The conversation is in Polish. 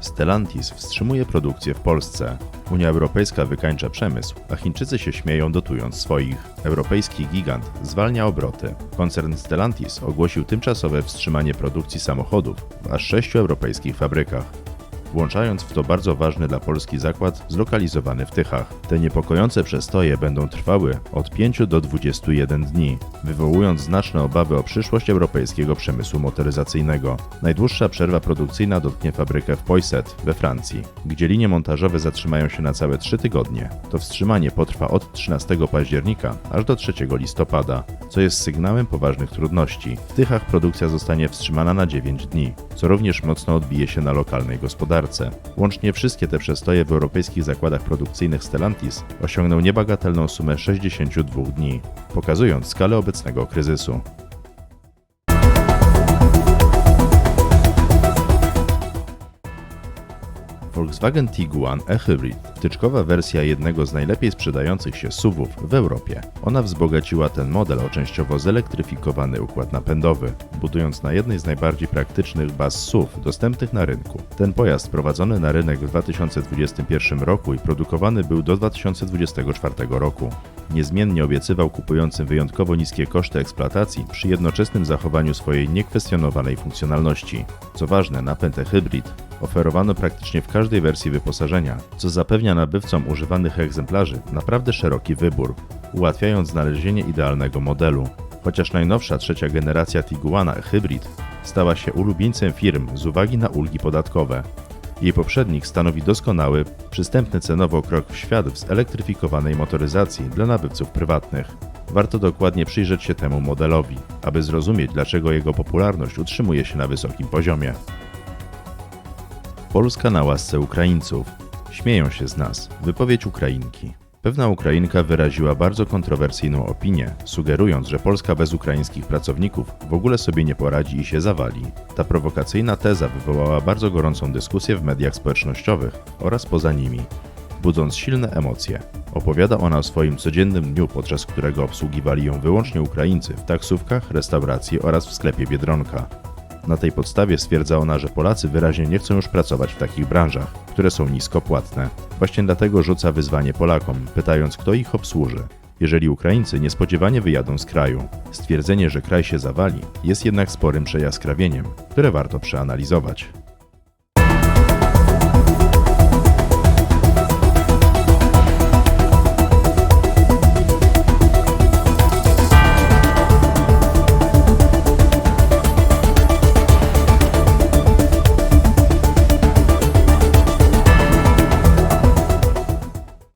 Stellantis wstrzymuje produkcję w Polsce. Unia Europejska wykańcza przemysł, a Chińczycy się śmieją dotując swoich. Europejski gigant zwalnia obroty. Koncern Stellantis ogłosił tymczasowe wstrzymanie produkcji samochodów w aż sześciu europejskich fabrykach włączając w to bardzo ważny dla Polski zakład zlokalizowany w Tychach. Te niepokojące przestoje będą trwały od 5 do 21 dni, wywołując znaczne obawy o przyszłość europejskiego przemysłu motoryzacyjnego. Najdłuższa przerwa produkcyjna dotknie fabrykę w Poisset we Francji, gdzie linie montażowe zatrzymają się na całe 3 tygodnie. To wstrzymanie potrwa od 13 października aż do 3 listopada, co jest sygnałem poważnych trudności. W Tychach produkcja zostanie wstrzymana na 9 dni, co również mocno odbije się na lokalnej gospodarce. Łącznie wszystkie te przestoje w europejskich zakładach produkcyjnych Stellantis osiągną niebagatelną sumę 62 dni, pokazując skalę obecnego kryzysu. Volkswagen Tiguan e-Hybrid, wtyczkowa wersja jednego z najlepiej sprzedających się SUVów w Europie. Ona wzbogaciła ten model o częściowo zelektryfikowany układ napędowy, budując na jednej z najbardziej praktycznych baz SUV dostępnych na rynku. Ten pojazd wprowadzony na rynek w 2021 roku i produkowany był do 2024 roku. Niezmiennie obiecywał kupującym wyjątkowo niskie koszty eksploatacji przy jednoczesnym zachowaniu swojej niekwestionowanej funkcjonalności. Co ważne, napęd e-hybrid oferowano praktycznie w każdej wersji wyposażenia, co zapewnia nabywcom używanych egzemplarzy naprawdę szeroki wybór, ułatwiając znalezienie idealnego modelu. Chociaż najnowsza trzecia generacja Tiguana Hybrid stała się ulubieńcem firm z uwagi na ulgi podatkowe. Jej poprzednik stanowi doskonały, przystępny cenowo krok w świat w zelektryfikowanej motoryzacji dla nabywców prywatnych. Warto dokładnie przyjrzeć się temu modelowi, aby zrozumieć, dlaczego jego popularność utrzymuje się na wysokim poziomie. Polska na łasce Ukraińców. Śmieją się z nas. Wypowiedź Ukrainki. Pewna Ukrainka wyraziła bardzo kontrowersyjną opinię, sugerując, że Polska bez ukraińskich pracowników w ogóle sobie nie poradzi i się zawali. Ta prowokacyjna teza wywołała bardzo gorącą dyskusję w mediach społecznościowych oraz poza nimi, budząc silne emocje. Opowiada ona o swoim codziennym dniu, podczas którego obsługiwali ją wyłącznie Ukraińcy w taksówkach, restauracji oraz w sklepie Biedronka. Na tej podstawie stwierdza ona, że Polacy wyraźnie nie chcą już pracować w takich branżach, które są nisko płatne. Właśnie dlatego rzuca wyzwanie Polakom, pytając, kto ich obsłuży. Jeżeli Ukraińcy niespodziewanie wyjadą z kraju, stwierdzenie, że kraj się zawali, jest jednak sporym przejaskrawieniem, które warto przeanalizować.